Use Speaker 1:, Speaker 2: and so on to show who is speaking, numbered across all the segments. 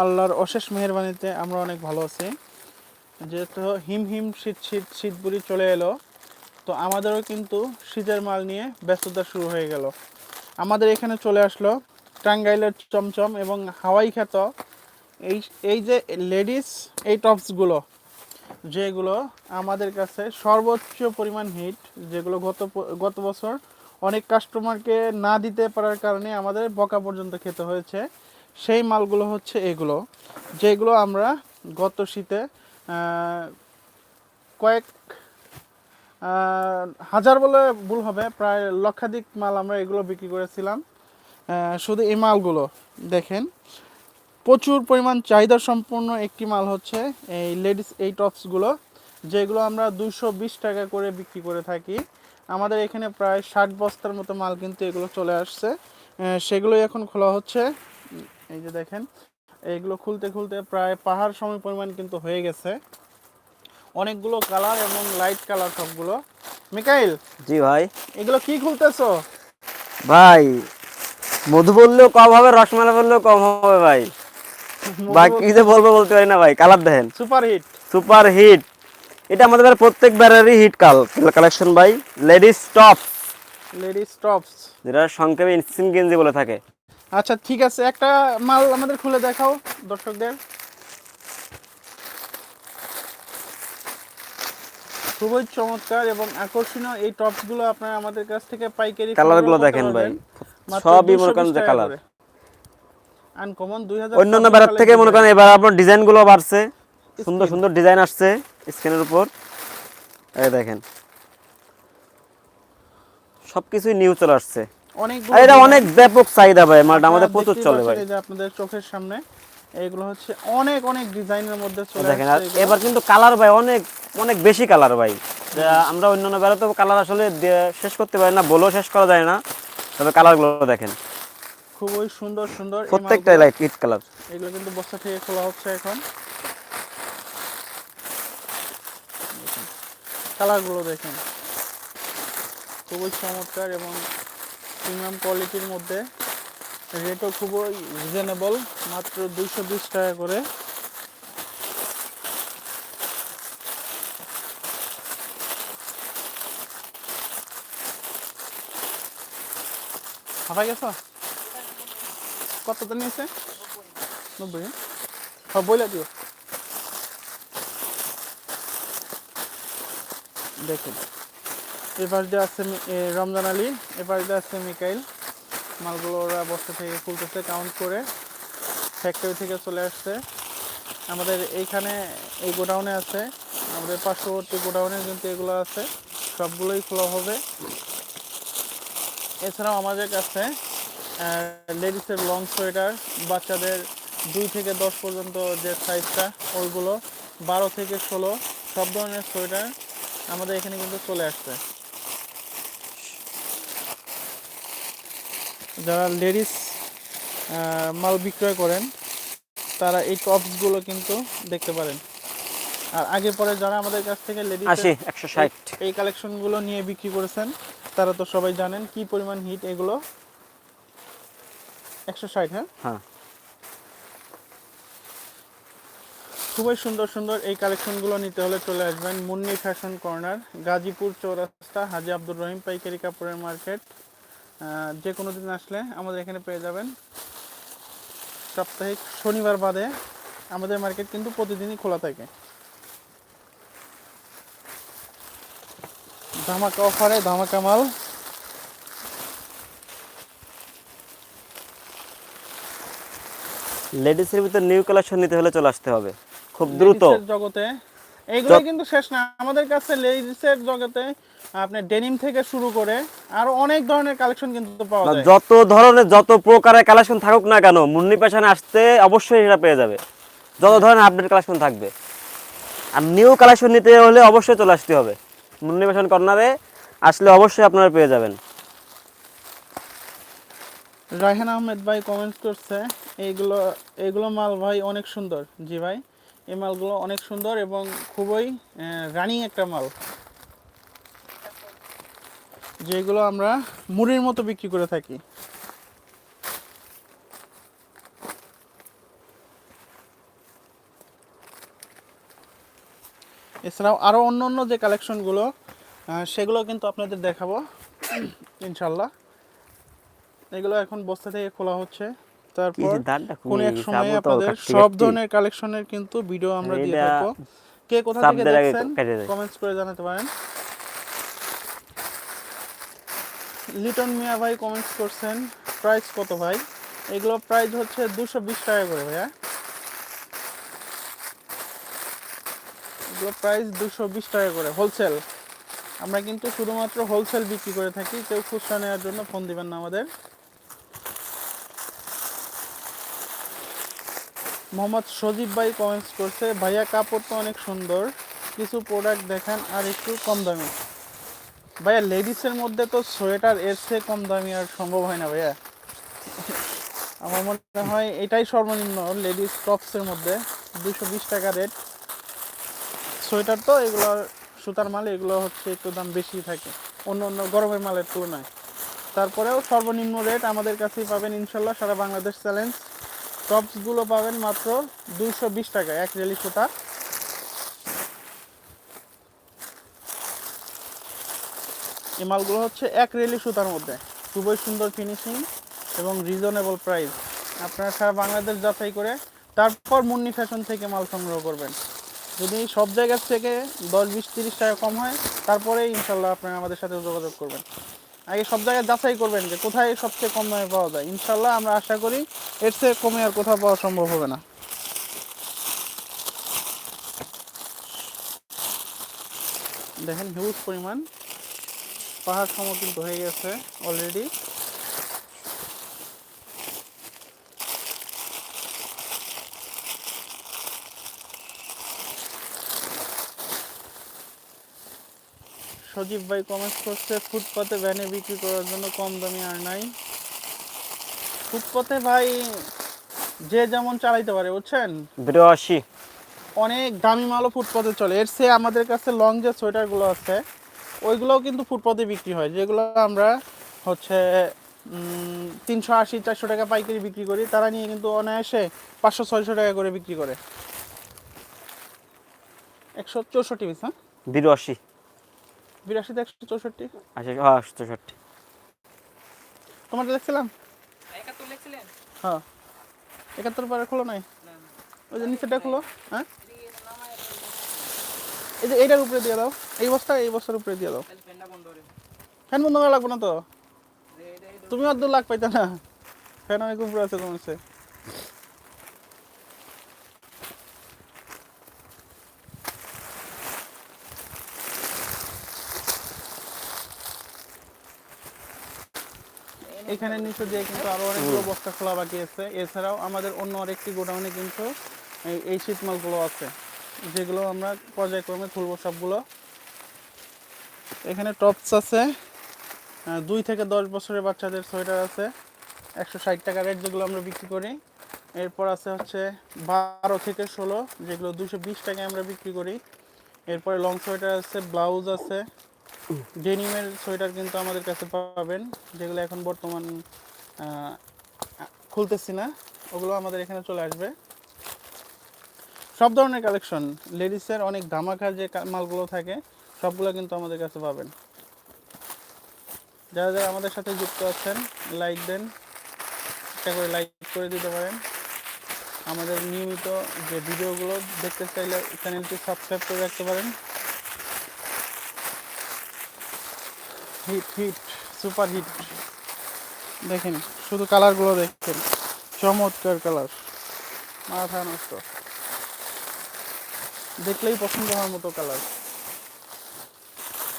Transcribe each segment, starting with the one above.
Speaker 1: আল্লাহর অশেষ মেহরবানিতে আমরা অনেক ভালো আছি। যেহেতু হিম হিম শীত শীত শীত বুড়ি চলে এলো, তো আমাদেরও কিন্তু শীতের মাল নিয়ে ব্যস্ততা শুরু হয়ে গেল। আমাদের এখানে চলে আসলো টাঙ্গাইলের চমচম এবং হাওয়াই খ্যাত এই এই যে লেডিস এই টপসগুলো, যেগুলো আমাদের কাছে সর্বোচ্চ পরিমাণ হিট, যেগুলো গত গত বছর অনেক কাস্টমারকে না দিতে পারার কারণে আমাদের বকা পর্যন্ত খেতে হয়েছে। সেই মালগুলো হচ্ছে এগুলো, যেগুলো আমরা গত শীতে কয়েক হাজার বলে ভুল হবে, প্রায় লক্ষাধিক মাল আমরা এগুলো বিক্রি করেছিলাম। শুধু এই মালগুলো, দেখেন। প্রচুর পরিমাণ চাহিদা সম্পন্ন একটি মাল হচ্ছে এই লেডিস এই টপসগুলো, যেগুলো আমরা দুশো বিশ টাকা করে বিক্রি করে থাকি। আমাদের এখানে প্রায় ষাট বস্তার মতো মাল কিন্তু এগুলো চলে আসছে। সেগুলোই এখন খোলা হচ্ছে। এই যে দেখেন এইগুলো খুলতে খুলতে প্রায় পাহাড় সময় পরিমাণ কিন্তু হয়ে গেছে। অনেকগুলো কালার এবং লাইট কালার সবগুলো। মিকাইল
Speaker 2: জি ভাই।
Speaker 1: এগুলো কি খুলতেছো?
Speaker 2: ভাই মধু বললেও কম হবে রসমালাই বললেও কম হবে ভাই। বাকি কি যে বলব বলতে পারি না ভাই কালার দেখেন।
Speaker 1: সুপার হিট
Speaker 2: সুপার হিট এটা আমাদের প্রত্যেক ব্যারেরই হিট কাল কালেকশন ভাই। লেডিস টপ
Speaker 1: লেডিস টপস
Speaker 2: যেটা সংক্ষেপে ইনসিন গেঞ্জি বলে থাকে।
Speaker 1: আচ্ছা ঠিক আছে একটা মাল আমাদের খুলে দেখাও দর্শকদের। খুবই চমৎকার এবং আকর্ষণীয় এই টপসগুলো আপনারা আমাদের কাছ থেকে পাইকারি
Speaker 2: কালারগুলো দেখেন ভাই। সবই মনে করেন যে কালার
Speaker 1: আনকমন দুই হাজার
Speaker 2: অন্যান্য বেড়ার থেকে মনে করেন এবার আপনার ডিজাইনগুলো বাড়ছে সুন্দর সুন্দর ডিজাইন আসছে স্ক্রিনের উপর। এই দেখেন। সবকিছুই নিউ চলে আসছে। এটা অনেক ব্যাপক চাহিদা ভাই মালটা আমাদের প্রচুর চলে ভাই।
Speaker 1: যে আপনাদের চোখের সামনে এইগুলো হচ্ছে অনেক অনেক ডিজাইনের মধ্যে চলে
Speaker 2: দেখেন এবার কিন্তু কালার ভাই অনেক অনেক বেশি কালার ভাই। আমরা অন্যান্য বেড়াতে কালার আসলে শেষ করতে পারি না বলেও শেষ করা যায় না। তবে কালারগুলো দেখেন।
Speaker 1: খুবই সুন্দর সুন্দর এই
Speaker 2: প্রত্যেকটাই লাইট হিট কালার
Speaker 1: এগুলো কিন্তু বস্তা থেকে খোলা হচ্ছে এখন। কালারগুলো দেখেন। খুবই চমৎকার এবং প্রিমিয়াম কোয়ালিটির মধ্যে। রেটও খুবই রিজনেবল মাত্র দুইশো বিশ টাকা করে। হাফাই গেছ? কতটা নিয়েছে? নব্বই? হ্যাঁ বইলা দিও। দেখুন এবার দিয়ে আছে রমজান আলী, এবার দিয়ে আছে মিকাইল, মালগুলো ওরা বস্তা থেকে খুলতেছে কাউন্ট করে ফ্যাক্টরি থেকে চলে আসছে। আমাদের এইখানে এই গোডাউনে আছে, আমাদের পার্শ্ববর্তী গোডাউনে কিন্তু এগুলো আছে, সবগুলোই খোলা হবে। এছাড়াও আমাদের কাছে লেডিসের লং সোয়েটার বাচ্চাদের দুই থেকে দশ পর্যন্ত যে সাইজটা ওইগুলো বারো থেকে ষোলো, সব ধরনের সোয়েটার আমাদের এখানে কিন্তু চলে আসছে। যারা লেডিস মাল বিক্রয় করেন তারা এই টপসগুলো কিন্তু দেখতে পারেন। আর আগে পরে যারা আমাদের কাছ থেকে লেডিস
Speaker 2: আশি একশো ষাট।
Speaker 1: এই কালেকশনগুলো নিয়ে বিক্রি করেছেন তারা তো সবাই জানেন কি পরিমাণ হিট এগুলো। একশো ষাট হ্যাঁ?
Speaker 2: হ্যাঁ।
Speaker 1: খুবই সুন্দর সুন্দর এই কালেকশনগুলো নিতে হলে চলে আসবেন মুন্নি ফ্যাশন কর্নার গাজীপুর চৌরাস্তা হাজি আব্দুর রহিম পাইকারি কাপড়ের মার্কেট। যে কোনো দিন আসলে আমাদের এখানে পেয়ে যাবেন। সাপ্তাহিক শনিবার বাদে আমাদের মার্কেট কিন্তু প্রতিদিনই খোলা থাকে। ধামাকা অফারে ধামাকা মাল।
Speaker 2: লেডিসের ভিতর নিউ কালেকশন নিতে হলে চলে আসতে হবে। খুব দ্রুত।
Speaker 1: জগতে এইগুলো কিন্তু শেষ না। আমাদের কাছে লেডিসের জগতে আপনি ডেনিম থেকে শুরু করে আরও অনেক ধরনের কালেকশন কিন্তু পাওয়া যায়।
Speaker 2: যত ধরনের যত প্রকারের কালেকশন থাকুক না কেন মুন্নি পেশানে আসতে অবশ্যই এটা পেয়ে যাবে। যত ধরনের আপডেট কালেকশন থাকবে। আর নিউ কালেকশন নিতে হলে অবশ্যই চলে আসতে হবে। মুন্নি পেশন কর্নারে আসলে অবশ্যই আপনারা পেয়ে যাবেন।
Speaker 1: রায়হান আহমেদ ভাই কমেন্ট করছে এইগুলো এইগুলো মাল ভাই অনেক সুন্দর। জি ভাই। এই মালগুলো অনেক সুন্দর এবং খুবই রানিং একটা মাল। যেগুলো আমরা মুড়ির মতো বিক্রি করে থাকি। এছাড়াও আরও অন্য অন্য যে কালেকশনগুলো সেগুলো কিন্তু আপনাদের দেখাবো ইনশাল্লাহ এগুলো এখন বস্তা থেকে খোলা হচ্ছে। তারপর কোন এক সময় আপনাদের সব ধরনের কালেকশনের কিন্তু ভিডিও আমরা দিয়ে থাকব। কে কোথা থেকে দেখছেন কমেন্টস করে জানাতে পারেন। লিটন মিয়া ভাই কমেন্টস করছেন প্রাইস কত ভাই? এগুলো প্রাইস হচ্ছে দুশো বিশ টাকা করে ভাইয়া। এগুলো প্রাইস দুশো বিশ টাকা করে হোলসেল আমরা কিন্তু শুধুমাত্র হোলসেল বিক্রি করে থাকি কেউ খুচরা নেওয়ার জন্য ফোন দিবেন না আমাদের। মোহাম্মদ সজীব ভাই কমেন্টস করছে, ভাইয়া, কাপড় তো অনেক সুন্দর, কিছু প্রোডাক্ট দেখান আর একটু কম দামি। ভাইয়া লেডিসের মধ্যে তো সোয়েটার এর চেয়ে কম দামি আর সম্ভব হয় না ভাইয়া। আমার মনে হয় এটাই সর্বনিম্ন লেডিস টপসের মধ্যে দুশো বিশ টাকা রেট সোয়েটার তো এগুলো সুতার মাল, এগুলো হচ্ছে একটু দাম বেশি থাকে, অন্য অন্য গরমের মালের তুলনায়। তারপরেও সর্বনিম্ন রেট আমাদের কাছেই পাবেন ইনশাল্লাহ সারা বাংলাদেশ চ্যালেঞ্জ টপসগুলো পাবেন মাত্র দুইশো বিশ টাকা, এক রেলি সুতা। এই মালগুলো হচ্ছে এক রেলি সুতার মধ্যে। খুবই সুন্দর ফিনিশিং এবং রিজনেবল প্রাইস আপনারা সারা বাংলাদেশ যাচাই করে তারপর মুন্নি ফ্যাশন থেকে মাল সংগ্রহ করবেন। যদি সব জায়গার থেকে দশ বিশ তিরিশ টাকা কম হয় তারপরে ইনশাল্লাহ আপনারা আমাদের সাথে যোগাযোগ করবেন। আগে সব জায়গায় যাচাই করবেন যে কোথায় সবচেয়ে কম দামে পাওয়া যায়। ইনশাল্লাহ আমরা আশা করি এর চেয়ে কমে আর কোথাও পাওয়া সম্ভব হবে না। দেখেন হিউজ পরিমাণ পাহাড় সম কিন্তু হয়ে গেছে অলরেডি সজীব ভাই কমেন্টস করছে ফুটপাতে ভ্যানে বিক্রি করার জন্য কম দামি আর নাই। ফুটপাতে ভাই যে যেমন চালাইতে পারে বুঝছেন?
Speaker 2: বিরাশি।
Speaker 1: অনেক দামি মালও ফুটপাতে চলে। এর চেয়ে আমাদের কাছে লং যে সোয়েটারগুলো আছে ওইগুলোও কিন্তু ফুটপাতে বিক্রি হয় যেগুলো আমরা হচ্ছে তিনশো আশি চারশো টাকা পাইকারি বিক্রি করি। তারা নিয়ে কিন্তু অনায়াসে পাঁচশো ছয়শো টাকা করে বিক্রি করে। একশো চৌষট্টি পিস হ্যাঁ?
Speaker 2: বিরাশি।
Speaker 1: বিরাশিতে একশো চৌষট্টি?
Speaker 2: আচ্ছা হ্যাঁ চৌষট্টি।
Speaker 1: তোমারটা দেখছিলাম?
Speaker 3: একাত্তর লিখছিলেন
Speaker 1: হ্যাঁ। একাত্তর পারে খোলো নাই? ওই যে নিচেটা খোলো হ্যাঁ? এই যে এইটার উপরে দিয়ে দাও। এই বস্তা এই বস্তার উপরে দিয়ে দাও। ফ্যান বন্ধ করা লাগবে না তো? তুমি আর দু। লাখ পাইতে না। ফ্যান অনেক উপরে আছে তোমার এখানে নিচে যে কিন্তু আরও অনেকগুলো বস্তা খোলা বাকি আছে। এছাড়াও আমাদের অন্য আরেকটি গোডাউনে কিন্তু এই- শীত মালগুলো আছে যেগুলো আমরা পর্যায়ক্রমে তুলবো সবগুলো। এখানে টপস আছে দুই থেকে দশ বছরের বাচ্চাদের সোয়েটার আছে একশো ষাট টাকা রেট যেগুলো আমরা বিক্রি করি। এরপর আছে হচ্ছে বারো থেকে ষোলো যেগুলো দুশো বিশ টাকায় আমরা বিক্রি করি। এরপরে লং সোয়েটার আছে ব্লাউজ আছে ডেনিমের সোয়েটার কিন্তু আমাদের কাছে পাবেন, যেগুলো এখন বর্তমান খুলতেছি না, ওগুলো আমাদের এখানে চলে আসবে। সব ধরনের কালেকশন লেডিসের অনেক ধামাকা যে মালগুলো থাকে, সবগুলো কিন্তু আমাদের কাছে পাবেন। যারা যারা আমাদের সাথে যুক্ত আছেন লাইক দেন, একটা করে লাইক করে দিতে পারেন। আমাদের নিয়মিত যে ভিডিওগুলো দেখতে চাইলে চ্যানেলটি সাবস্ক্রাইব করে রাখতে পারেন। Hit hit, super hit. দেখেন, শুধু কালারগুলো দেখেন। চমৎকার কালার। মাথা নষ্ট। দেখলেই পছন্দ হওয়ার মতো কালার।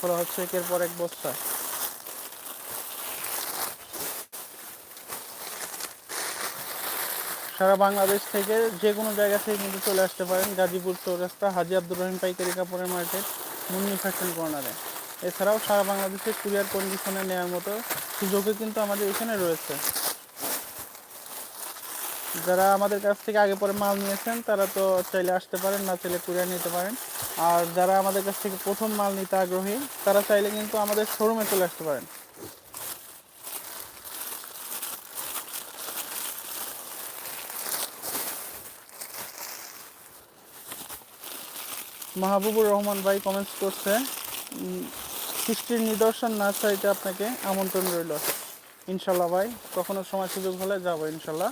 Speaker 1: খোলা হচ্ছে একের পর এক বস্তা। সারা বাংলাদেশ থেকে যে কোনো জায়গা থেকে কিন্তু চলে আসতে পারেন গাজীপুর চৌরাস্তা হাজি আব্দুর রহিম পাইকারি কাপড়ের মার্কেট, মুন্নি ফ্যাশন কর্নারে। এছাড়াও সারা বাংলাদেশে কুরিয়ার কন্ডিশনে নেওয়ার মতো সুযোগও কিন্তু আমাদের এখানে রয়েছে। যারা আমাদের কাছ থেকে আগে পরে মাল নিয়েছেন, তারা তো চাইলে আসতে পারেন, না চাইলে কুরিয়ার নিতে পারেন। আর যারা আমাদের কাছ থেকে প্রথম মাল নিতে আগ্রহী, তারা চাইলে কিন্তু আমাদের শোরুমে চলে আসতে পারেন। মাহবুবুর রহমান ভাই কমেন্টস করছে সৃষ্টির নিদর্শন না চাইতে আপনাকে আমন্ত্রণ রইল। ইনশাল্লাহ ভাই, কখনো সময় সুযোগ হলে যাব ইনশাল্লাহ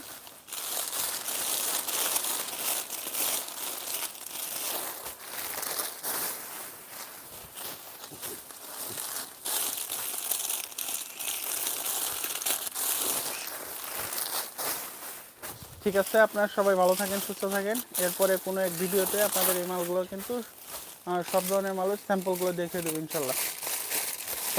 Speaker 1: ঠিক আছে, আপনারা সবাই ভালো থাকেন, সুস্থ থাকেন। এরপরে কোনো এক ভিডিওতে আপনাদের এই মালগুলো কিন্তু সব ধরনের মালের স্যাম্পলগুলো দেখে দেবো ইনশাল্লাহ